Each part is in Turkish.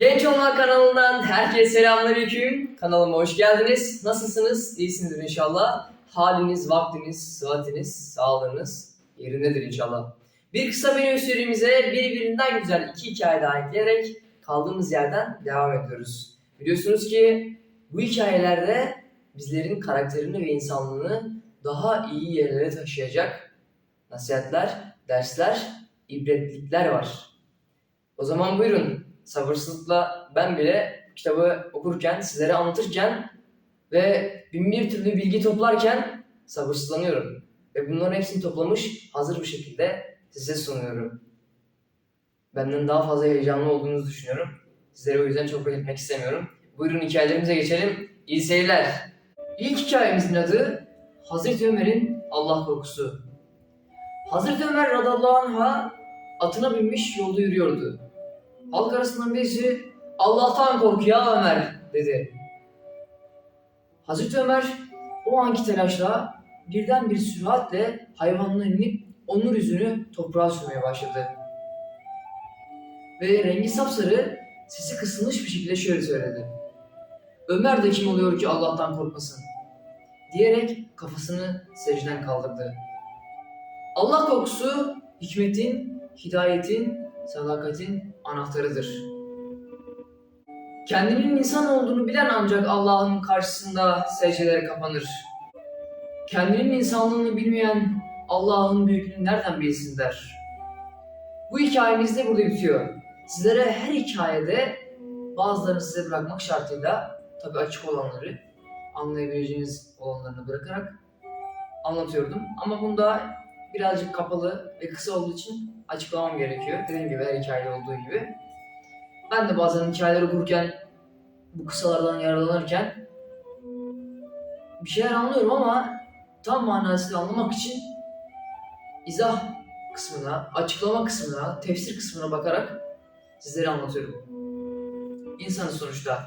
Genç Olmak kanalından herkese selamünaleyküm. Kanalıma hoş geldiniz. Nasılsınız? İyisinizdir inşallah. Haliniz, vaktiniz, sıhhatiniz, sağlığınız yerindedir inşallah. Bir kısa video serimize birbirinden güzel iki hikaye daha ekleyerek kaldığımız yerden devam ediyoruz. Biliyorsunuz ki bu hikayelerde bizlerin karakterini ve insanlığını daha iyi yerlere taşıyacak nasihatler, dersler, ibretlikler var. O zaman buyurun sabırsızlıkla ben bile kitabı okurken, sizlere anlatırken ve bin bir türlü bilgi toplarken sabırsızlanıyorum. Ve bunların hepsini toplamış, hazır bir şekilde size sunuyorum. Benden daha fazla heyecanlı olduğunuzu düşünüyorum. Sizleri o yüzden çok bekletmek istemiyorum. Buyurun hikayelerimize geçelim. İyi seyirler. İlk hikayemizin adı Hazreti Ömer'in Allah korkusu. Hazreti Ömer radallahu anh'a atına binmiş yolda yürüyordu. Halk arasından birisi Allah'tan kork ya Ömer dedi. Hazreti Ömer o anki telaşla birden bir süratle hayvanına inip onun yüzünü toprağa sürmeye başladı. Ve rengi sapsarı sesi kısılmış bir şekilde şöyle söyledi. Ömer de kim oluyor ki Allah'tan korkmasın? Diyerek kafasını secden kaldırdı. Allah korkusu hikmetin, hidayetin, sadakatin anahtarıdır. Kendinin insan olduğunu bilen ancak Allah'ın karşısında secdelere kapanır. Kendinin insanlığını bilmeyen Allah'ın büyüklüğünü nereden bilsin der. Bu hikayemiz de burada bitiyor. Sizlere her hikayede bazılarını size bırakmak şartıyla tabi açık olanları anlayabileceğiniz olanlarını bırakarak anlatıyordum. Ama bunda birazcık kapalı ve kısa olduğu için açıklamam gerekiyor. Dediğim gibi her hikayede olduğu gibi. Ben de bazen hikayeler okurken bu kısalardan yararlanırken bir şeyler anlıyorum ama tam manasıyla anlamak için izah kısmına, açıklama kısmına, tefsir kısmına bakarak sizlere anlatıyorum. İnsanız sonuçta.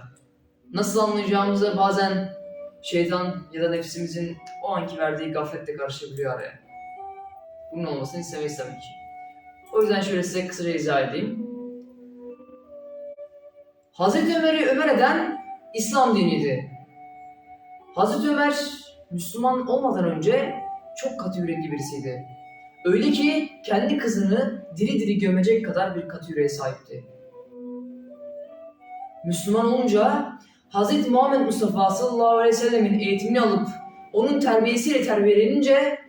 Nasıl anlayacağımızı bazen şeytan ya da nefsimizin o anki verdiği gafletle karışabiliyor araya. Bunun olmasını istemeyiz tabii ki. O yüzden şöyle size kısaca izah edeyim. Hazreti Ömer'i Ömer eden İslam diniydi. Hazreti Ömer Müslüman olmadan önce çok katı yürekli birisiydi. Öyle ki kendi kızını diri diri gömecek kadar bir katı yüreğe sahipti. Müslüman olunca Hz. Muhammed Mustafa sallallahu aleyhi ve sellemin eğitimini alıp onun terbiyesiyle terbiyelenince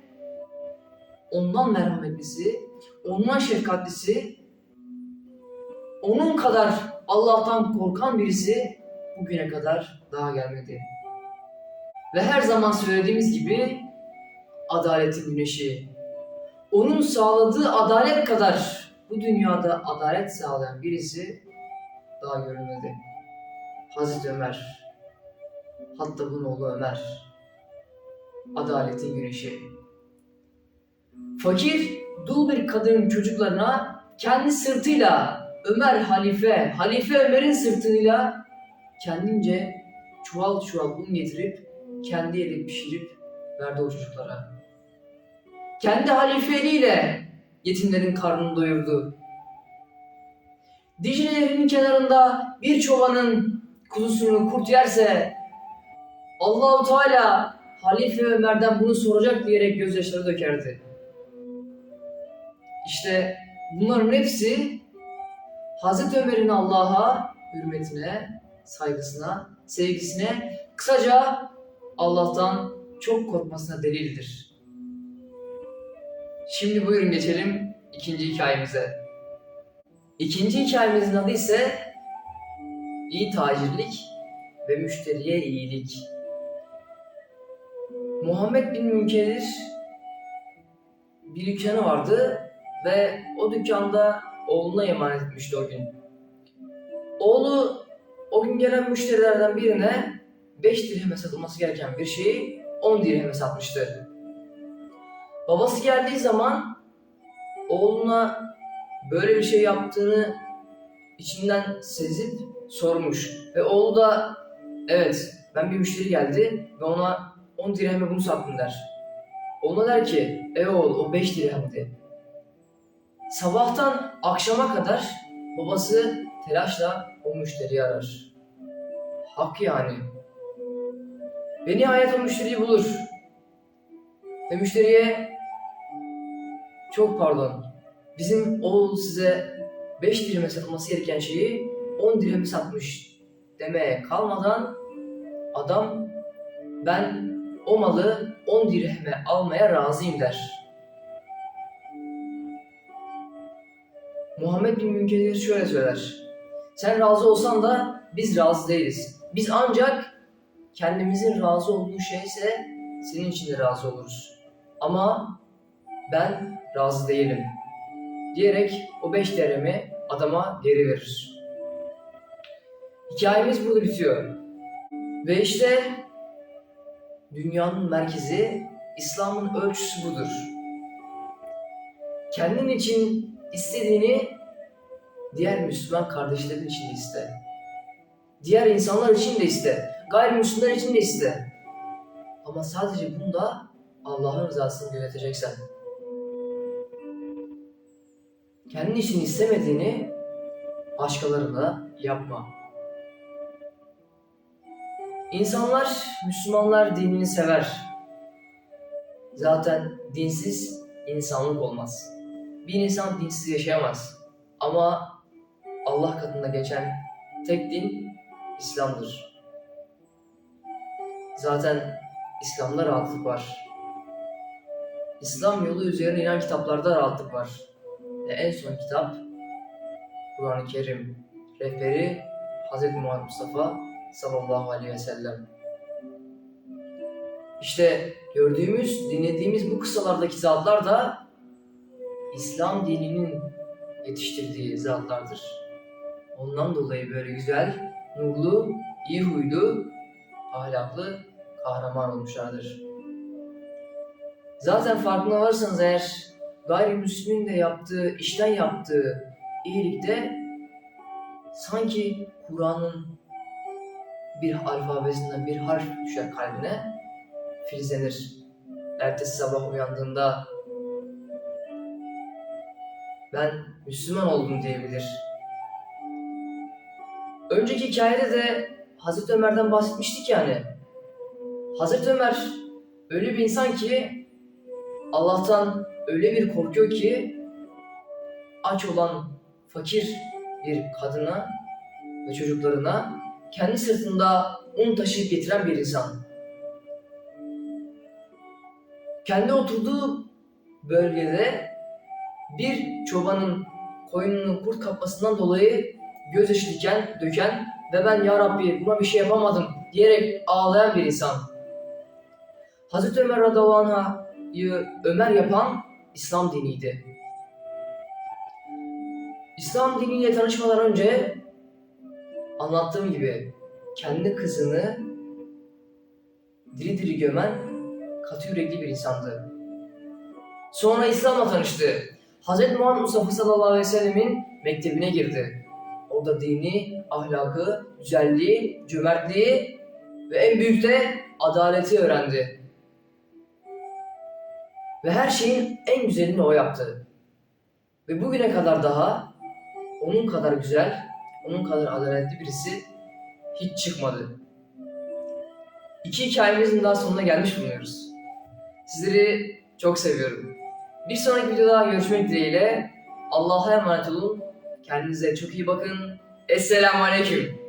ondan merhametlisi, ondan şefkatlisi, onun kadar Allah'tan korkan birisi bugüne kadar daha gelmedi. Ve her zaman söylediğimiz gibi adaletin güneşi, onun sağladığı adalet kadar bu dünyada adalet sağlayan birisi daha görülmedi. Hazreti Ömer, hatta bunun oğlu Ömer, adaletin güneşi. Fakir, dul bir kadının çocuklarına kendi sırtıyla Ömer halife, halife Ömer'in sırtıyla kendince çuval çuval un getirip kendi eli pişirip verdi o çocuklara. Kendi halifeliğiyle yetimlerin karnını doyurdu. Dicle Nehri'nin kenarında bir çobanın kuzusunu kurt yerse Allahu Teala Halife Ömer'den bunu soracak diyerek gözyaşları dökerdi. İşte bunların hepsi Hazreti Ömer'in Allah'a hürmetine, saygısına, sevgisine, kısaca Allah'tan çok korkmasına delildir. Şimdi buyurun geçelim ikinci hikayemize. İkinci hikayemizin adı ise iyi tacirlik ve müşteriye iyilik. Muhammed bin Münkedir bir dükkanı vardı ve o dükkanda oğluna emanet etmişti o gün. Oğlu o gün gelen müşterilerden birine 5 dirheme satılması gereken bir şeyi 10 dirheme satmıştı. Babası geldiği zaman oğluna böyle bir şey yaptığını içinden sezip sormuş. Ve oğlu da evet ben bir müşteri geldi ve ona 10 dirheme bunu sattım der. Oğluna der ki e oğul o 5 dirhemdi. Sabahtan akşama kadar babası telaşla o müşteriyi arar. Hak yani. Ve nihayet o müşteriyi bulur. Ve müşteriye çok pardon. Bizim oğul size 5 dirheme satılması gereken şeyi 10 dirheme satmış demeye kalmadan adam ben o malı 10 dirheme almaya razıyım der. Muhammed bin Münkedir şöyle söyler. Sen razı olsan da biz razı değiliz. Biz ancak kendimizin razı olduğu şeyse senin için de razı oluruz. Ama ben razı değilim diyerek o beş dirhemi adama geri verir. Hikayemiz burada bitiyor. Ve işte dünyanın merkezi, İslam'ın ölçüsü budur. Kendin için istediğini diğer Müslüman kardeşlerin için de iste. Diğer insanlar için de iste. Gayrimüslimler için de iste. Ama sadece bunda Allah'ın rızasını gözeteceksen. Kendin için istemediğini başkalarına yapma. İnsanlar, Müslümanlar dinini sever. Zaten dinsiz insanlık olmaz. Bir insan dinsiz yaşayamaz. Ama Allah katında geçen tek din İslam'dır. Zaten İslam'da rahatlık var. İslam yolu üzerine inen kitaplarda rahatlık var. Ve en son kitap Kur'an-ı Kerim rehberi Hz. Muhammed Mustafa sallallahu aleyhi ve sellem. İşte gördüğümüz, dinlediğimiz bu kısalardaki zatlar da İslam dininin yetiştirdiği zatlardır. Ondan dolayı böyle güzel, nurlu, iyi huylu, ahlaklı, kahraman olmuşlardır. Zaten farkına varsanız eğer gayrimüslimin de yaptığı, işten yaptığı iyilikte sanki Kur'an'ın bir alfabesinden bir harf düşer kalbine, filizlenir. Ertesi sabah uyandığında ben Müslüman oldum diyebilir. Önceki hikayede de Hazreti Ömer'den bahsetmiştik yani. Hazreti Ömer öyle bir insan ki Allah'tan öyle bir korkuyor ki aç olan fakir bir kadına ve çocuklarına kendi sırtında un taşıyıp getiren bir insan. Kendi oturduğu bölgede bir çobanın koyununu kurt kapmasından dolayı gözyaşı diken, döken ve ben ya Rabbi buna bir şey yapamadım diyerek ağlayan bir insan. Hazreti Ömer radıyallahu Ömer yapan İslam diniydi. İslam diniyle tanışmadan önce anlattığım gibi kendi kızını diri diri gömen katı yürekli bir insandı. Sonra İslam'la tanıştı. Hz. Muhammed Mustafa sallallahu aleyhi ve sellemin mektebine girdi. Orada dini, ahlakı, güzelliği, cömertliği ve en büyük de adaleti öğrendi. Ve her şeyin en güzelini o yaptı. Ve bugüne kadar daha onun kadar güzel, onun kadar adaletli birisi hiç çıkmadı. İki hikayemizin daha sonuna gelmiş bulunuyoruz. Sizleri çok seviyorum. Bir sonraki videoda görüşmek dileğiyle Allah'a emanet olun. Kendinize çok iyi bakın. Esselamu Aleyküm.